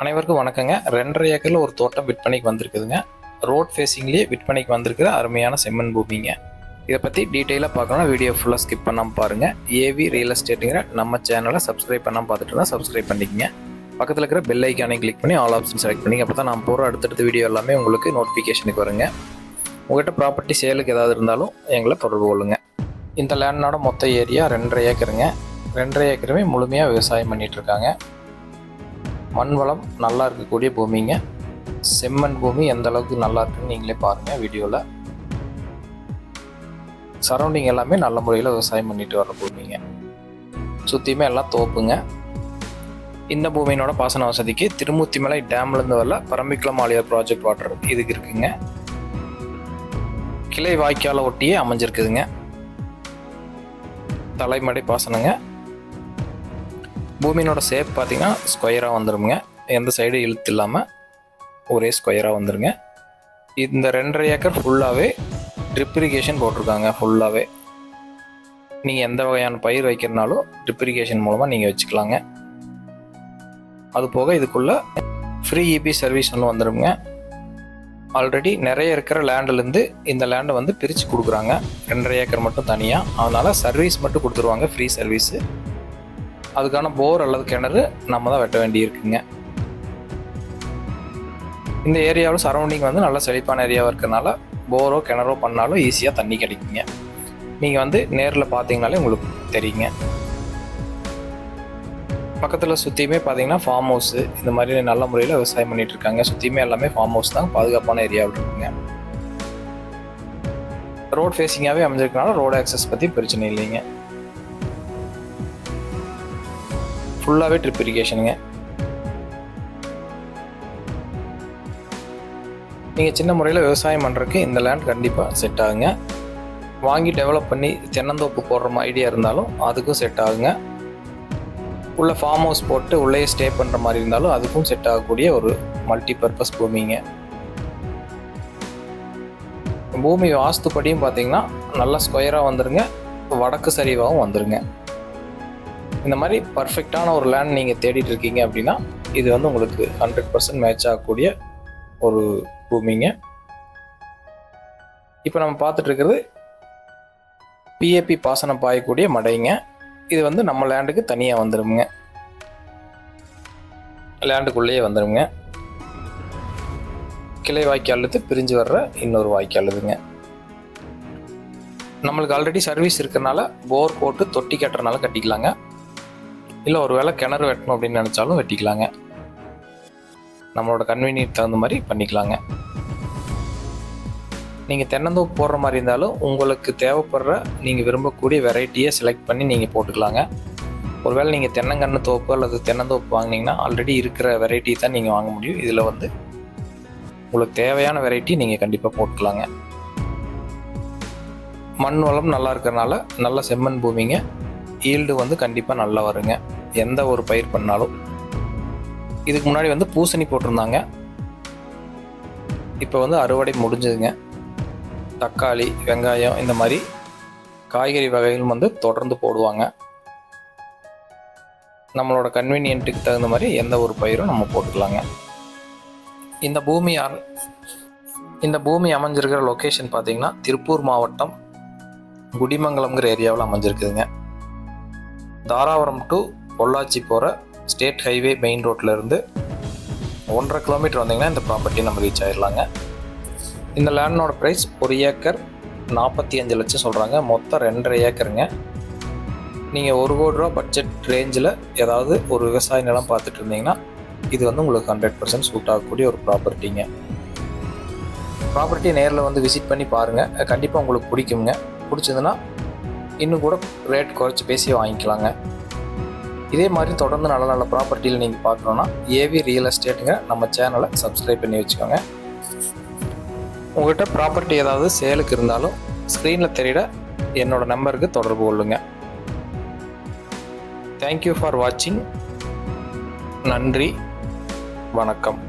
அனைவருக்கும் வணக்கங்க. ரெண்டரை ஏக்கரில் ஒரு தோட்டம் விற்பனைக்கு வந்திருக்குதுங்க. ரோட் ஃபேஸிங்லேயே விற்பனைக்கு வந்திருக்கிற அருமையான செம்மண் பூமிங்க. இதை பற்றி டீட்டெயிலாக பார்க்கணும்னா வீடியோ ஃபுல்லாக ஸ்கிப் பண்ணாமல் பாருங்கள் ஏவி ரியல் எஸ்டேட்டுங்கிற நம்ம சேனலை சப்ஸ்கிரைப் பண்ணாமல் பார்த்துட்டு இருந்தால் சப்ஸ்கிரைப் பண்ணிக்கங்க. பக்கத்தில் இருக்கிற பெல் ஐக்கானே கிளிக் பண்ணி ஆல் ஆப்ஷன் செலக்ட் பண்ணி அப்போ தான் நான் போகிற அடுத்தடுத்த வீடியோ எல்லாமே உங்களுக்கு நோட்டிஃபிகேஷனுக்கு வருங்க. உங்கள்கிட்ட ப்ராப்பர்ட்டி சேலுக்கு ஏதாவது இருந்தாலும் எங்களை தொடர்பு கொள்ளுங்கள் இந்த லேண்டோட மொத்த ஏரியா ரெண்டரை ஏக்கருங்க. ரெண்டரை ஏக்கருமே முழுமையாக விவசாயம் பண்ணிகிட்ருக்காங்க மண் வளம் நல்லா இருக்கக்கூடிய பூமிங்க. செம்மண் பூமி எந்த அளவுக்கு நல்லா இருக்குன்னு நீங்களே பாருங்கள் வீடியோவில் சரௌண்டிங் எல்லாமே நல்ல முறையில் விவசாயம் பண்ணிட்டு வர பூமிங்க. சுற்றியுமே எல்லாம் தோப்புங்க. இந்த பூமியினோட பாசன வசதிக்கு திருமூர்த்திமலை டேம்லேருந்து வரல பரம்பிக்குளம் ஆலியார் ப்ராஜெக்ட் வாட்டர் இதுக்கு இருக்குங்க. கிளை வாய்க்கால ஒட்டியே அமைஞ்சிருக்குதுங்க. தலைமடை பாசனங்க. பூமியினோட ஷேப் பார்த்தீங்கன்னா ஸ்கொயராக வந்துடுங்க எந்த சைடு இழுத்து இல்லாமல் ஒரே ஸ்கொயராக வந்துடுங்க இந்த ரெண்டரை ஏக்கர் ஃபுல்லாகவே ட்ரிப் இரிகேஷன் போட்டிருக்காங்க ஃபுல்லாகவே நீங்கள் எந்த வகையான பயிர் வைக்கிறனாலும் ட்ரிப் இரிகேஷன் மூலமாக நீங்கள் வச்சுக்கலாங்க. அது போக இதுக்குள்ளே ஃப்ரீ இபி சர்வீஸ் ஒன்று வந்துடுங்க ஆல்ரெடி நிறைய இருக்கிற லேண்ட்லேருந்து இந்த லேண்டை வந்து பிரித்து கொடுக்குறாங்க. ரெண்டரை ஏக்கர் மட்டும் தனியாக அதனால் சர்வீஸ் மட்டும் கொடுத்துருவாங்க ஃப்ரீ சர்வீஸு அதுக்கான போர் அல்லது கிணறு நம்ம தான் வெட்ட வேண்டியிருக்குங்க. இந்த ஏரியாவில் சரௌண்டிங் வந்து நல்ல செழிப்பான ஏரியாவாக இருக்கிறனால போரோ கிணறோ பண்ணாலும் ஈஸியாக தண்ணி கிடைக்குங்க. நீங்கள் வந்து நேரில் பார்த்தீங்கனாலே உங்களுக்கு தெரியுங்க. பக்கத்தில் சுற்றியுமே பார்த்தீங்கன்னா ஃபார்ம் ஹவுஸு இந்த மாதிரி நல்ல முறையில் விவசாயம் பண்ணிகிட்டு இருக்காங்க. சுற்றியுமே எல்லாமே ஃபார்ம் ஹவுஸ் தான் பாதுகாப்பான ஏரியாவில் இருக்குங்க. ரோட் ஃபேஸிங்காகவே அமைஞ்சிருக்கனால ரோடு ஆக்சஸ் பற்றி பிரச்சனை இல்லைங்க. ஃபுல்லாகவே ட்ரிப் இரிகேஷனுங்க. நீங்கள் சின்ன முறையில் விவசாயம் பண்ணுறதுக்கு இந்த லேண்ட் கண்டிப்பாக செட் ஆகுங்க. வாங்கி டெவலப் பண்ணி தென்னந்தோப்பு போடுற ஐடியா இருந்தாலும் அதுக்கும் செட் ஆகுங்க. உள்ளே ஃபார்ம் ஹவுஸ் போட்டு உள்ளேயே ஸ்டே பண்ணுற மாதிரி இருந்தாலும் அதுக்கும் செட் ஆகக்கூடிய ஒரு மல்டி பர்பஸ் பூமிங்க. பூமி வாஸ்துப்படியும் பார்த்தீங்கன்னா நல்லா ஸ்கொயராக வந்துருங்க. வடக்கு சரிவாகவும் வந்துருங்க. இந்த மாதிரி பர்ஃபெக்டான ஒரு லேண்ட் நீங்கள் தேடிட்டு இருக்கீங்க அப்படின்னா இது வந்து உங்களுக்கு ஹண்ட்ரட் பர்சன்ட் மேட்ச் ஆகக்கூடிய ஒரு பூமிங்க. இப்போ நம்ம பார்த்துட்டு இருக்கிறது பிஏபி பாசனம் பாயக்கூடிய மடைங்க. இது வந்து நம்ம லேண்டுக்கு தனியாக வந்துடுங்க லேண்டுக்குள்ளேயே வந்துடுங்க கிளை வாய்க்காலுக்கு பிரிஞ்சு வர்ற இன்னொரு வாய்க்காலுதுங்க. நம்மளுக்கு ஆல்ரெடி சர்வீஸ் இருக்கிறனால போர் போட்டு தொட்டி கட்டுறனால கட்டிக்கலாங்க. இல்லை ஒரு வேளை கிணறு வெட்டணும் அப்படின்னு நினச்சாலும் வெட்டிக்கலாங்க. நம்மளோட கன்வீனியன்ட் தகுந்த மாதிரி பண்ணிக்கலாங்க. நீங்கள் தென்னந்தோப்பு போடுற மாதிரி இருந்தாலும் உங்களுக்கு தேவைப்படுற நீங்கள் விரும்பக்கூடிய வெரைட்டியை செலக்ட் பண்ணி நீங்கள் போட்டுக்கலாங்க. ஒருவேளை நீங்கள் தென்னங்கன்று தோப்பு அல்லது தென்னந்தோப்பு வாங்கினீங்கன்னா ஆல்ரெடி இருக்கிற வெரைட்டி தான் நீங்கள் வாங்க முடியும். இதில் வந்து உங்களுக்கு தேவையான வெரைட்டி நீங்கள் கண்டிப்பாக போட்டுக்கலாங்க. மண் வளம் நல்லா இருக்கிறனால நல்ல செம்மண் பூமிங்க. ஈல்டு வந்து கண்டிப்பாக நல்லா வருங்க. எந்த ஒரு பயிர் பண்ணாலும் இதுக்கு முன்னாடி வந்து பூசணி போட்டிருந்தாங்க. இப்போ வந்து அறுவடை முடிஞ்சதுங்க. தக்காளி வெங்காயம் இந்த மாதிரி காய்கறி வகைகளும் வந்து தொடர்ந்து போடுவாங்க. நம்மளோட கன்வீனியன்ட்டுக்கு தகுந்த மாதிரி எந்த ஒரு பயிரும் நம்ம போட்டுக்கலாங்க. இந்த பூமி இந்த பூமி அமைஞ்சிருக்கிற லொக்கேஷன் பார்த்தீங்கன்னா திருப்பூர் மாவட்டம் குடிமங்கலம்ங்கிற ஏரியாவில் அமைஞ்சிருக்குதுங்க. தாராபுரம் டு பொள்ளாச்சி போகிற ஸ்டேட் ஹைவே மெயின் ரோட்டில் இருந்து ஒன்றரை கிலோமீட்டர் வந்தீங்கன்னா இந்த ப்ராப்பர்ட்டி நம்ம ரீச் ஆயிடலாங்க இந்த லேண்டோட ப்ரைஸ் ஒரு ஏக்கர் நாற்பத்தி அஞ்சு லட்சம் சொல்கிறாங்க மொத்தம் ரெண்டரை ஏக்கருங்க. நீங்கள் ஒரு கோடி ரூபா பட்ஜெட் ரேஞ்சில் ஏதாவது ஒரு விவசாய நிலம் பார்த்துட்டு இருந்தீங்கன்னா இது வந்து உங்களுக்கு ஹண்ட்ரட் பர்சன்ட் சூட் ஆகக்கூடிய ஒரு ப்ராப்பர்ட்டிங்க ப்ராப்பர்ட்டியை நேரில் வந்து விசிட் பண்ணி பாருங்கள் கண்டிப்பாக உங்களுக்கு பிடிக்குங்க. பிடிச்சதுன்னா இன்னும் கூட ரேட் குறைச்சி பேசி வாங்கிக்கலாங்க. இதே மாதிரி தொடர்ந்து நல்ல நல்ல ப்ராப்பர்ட்டியில் நீங்கள் பார்க்கணுன்னா ஏவி ரியல் எஸ்டேட்டுங்க நம்ம சேனலை சப்ஸ்கிரைப் பண்ணி வச்சுக்கோங்க. உங்கள்கிட்ட ப்ராப்பர்ட்டி ஏதாவது சேலுக்கு இருந்தாலும் ஸ்க்ரீனில் தெரியிட என்னோட நம்பருக்கு தொடர்பு கொள்ளுங்க. தேங்க்யூ ஃபார் வாட்சிங் நன்றி. வணக்கம்.